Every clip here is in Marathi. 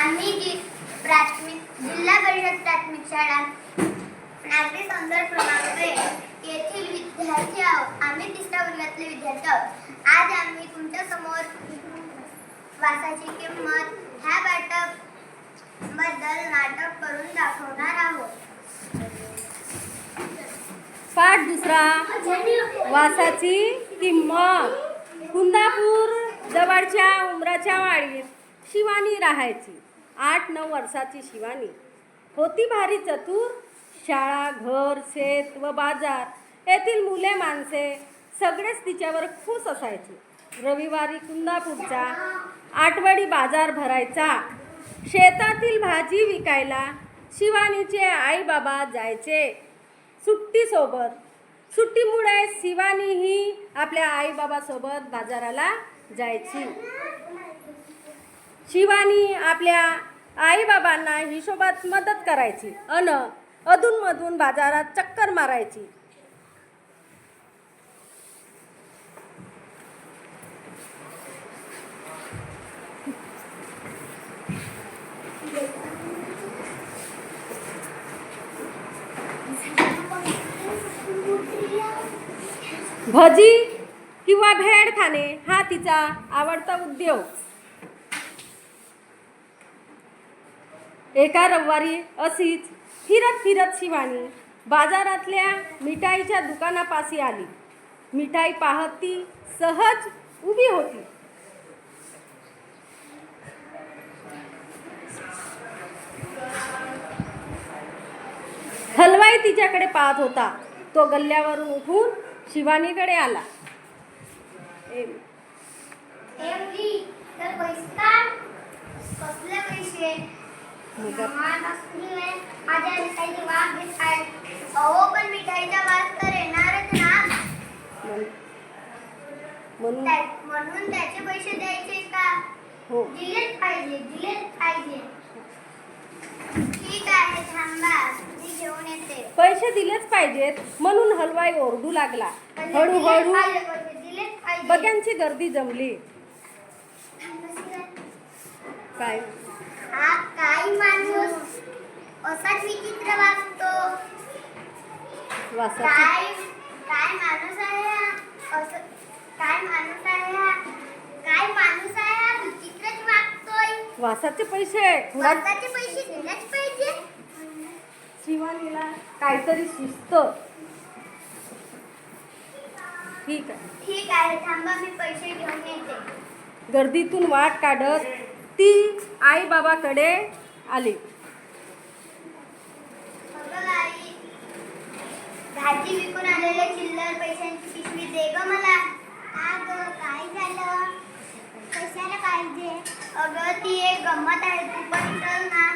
आम्ही जी प्राथमिक जिल्हा परिषद प्राथमिक शाळा नागरी सौंदर्य क्रमांक येथील विद्यार्थी आहोत आम्ही तिसऱ्या वर्गातले विद्यार्थी आहोत. आज आम्ही तुमच्यासमोर वासाची किंमत ह्या वाटपबद्दल नाटक करून दाखवणार आहोत. पाठ दुसरा. वासाची किंमत. कुंदापूर जवळच्या उमराच्या वाडीत शिवानी राहायची. आठ नऊ वर्षाची शिवानी. होती भारी चतुर शाळा घर शेत व बाजार. येथील मुले माणसे सगळेच तिच्यावर खुश असायचे. रविवारी कुंदापूरचा आठवडी बाजार भरायचा. शेतातील भाजी विकायला शिवानीचे आई बाबा जायचे सुट्टीसोबत सुट्टीमुळे शिवानीही आपल्या आईबाबासोबत बाजाराला जायची. शिवानी आपल्या आईबाबांना हिशोबात मदत करायची अन अधूनमधून बाजारात चक्कर मारायची. भजी किंवा भेळ खाणे हा तिचा आवडता उद्योग. एका रविवारी अशीच फिरत फिरत शिवानी बाजारातल्या मिठाईच्या दुकानापाशी आली. मिठाई पाहत ती सहज उभी होती. हलवाई तिच्याकडे पाहत होता. तो गल्ल्यावरून उठून शिवानीकडे आला. ए, हे तर पैसे? म्हणून त्याचे पैसे द्यायचे का? हो. दिलेच पाहिजे दिलेच पाहिजे. ठीक आहे थांबा. मी घेऊन येते. पैसे दिलेच पाहिजेत. म्हणून हलवाई ओरडू लागला. दिलेच हळूहळू पाहिजे बग्यांची गर्दी जमली. काय? माणूस असाच विचित्र वागतो. काय काय माणूस आहे हा? असं काय माणूस आहे हा? काय माणूस आहे हा? विचित्रच वागतोय. वासाचे पैसे थोडा स्वतःचे पैसे दिलेच पाहिजे. शिवानीला काहीतरी सुस्त ठीक आहे. ठीक आहे थांबा मी पैसे घेऊन येते. गर्दीतून वाट काढत ती आई बाबाकडे आली. भाजी विकून आलेले चिल्लर पैशांची पिशवी दे ग मला. अगं काय झालं? कशाला पाहिजे अगं ती एक गंमत आहे तू पण चल ना.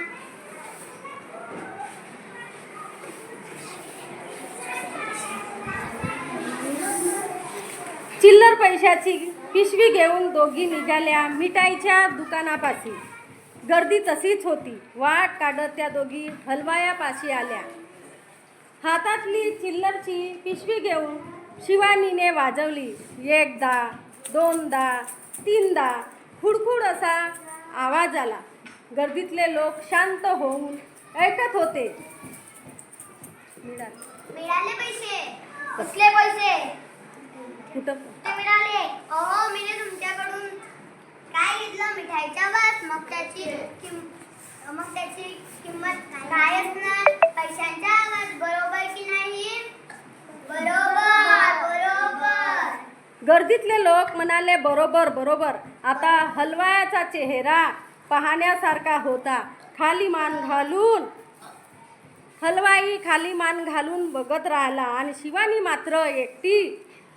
चिल्लर पैशाची पिशवी घेऊन दोघी निघाल्या मिठाईच्या दुकानापाशी. गर्दी तशीच होती. वाट काढत त्या दोघी हलवायापाशी आल्या. हातातली चिल्लरची पिशवी घेऊन शिवानीने वाजवली. एकदा दोनदा तीनदा खुडखुड असा आवाज आला. गर्दीतले लोक शांत होऊन ऐकत होते. मिळालं. पैसे. कसले पैसे? कुठं? ते मिळाले. मग त्याची किंमत काय असणार पैशांचा आवाज बरोबर की नाही बरोबर बरोबर गर्दीतले लोक म्हणाले बरोबर बरोबर. आता हलवायाचा चेहरा पाहण्यासारखा होता. खाली मान घालून हलवाई खाली मान घालून बघत राहिला आणि शिवानी मात्र एकटी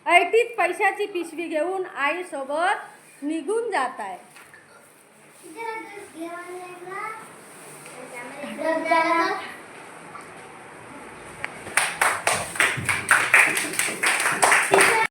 ऐटीत पैशाची पिशवी घेऊन आईसोबत निघून जात आहे. Gracias.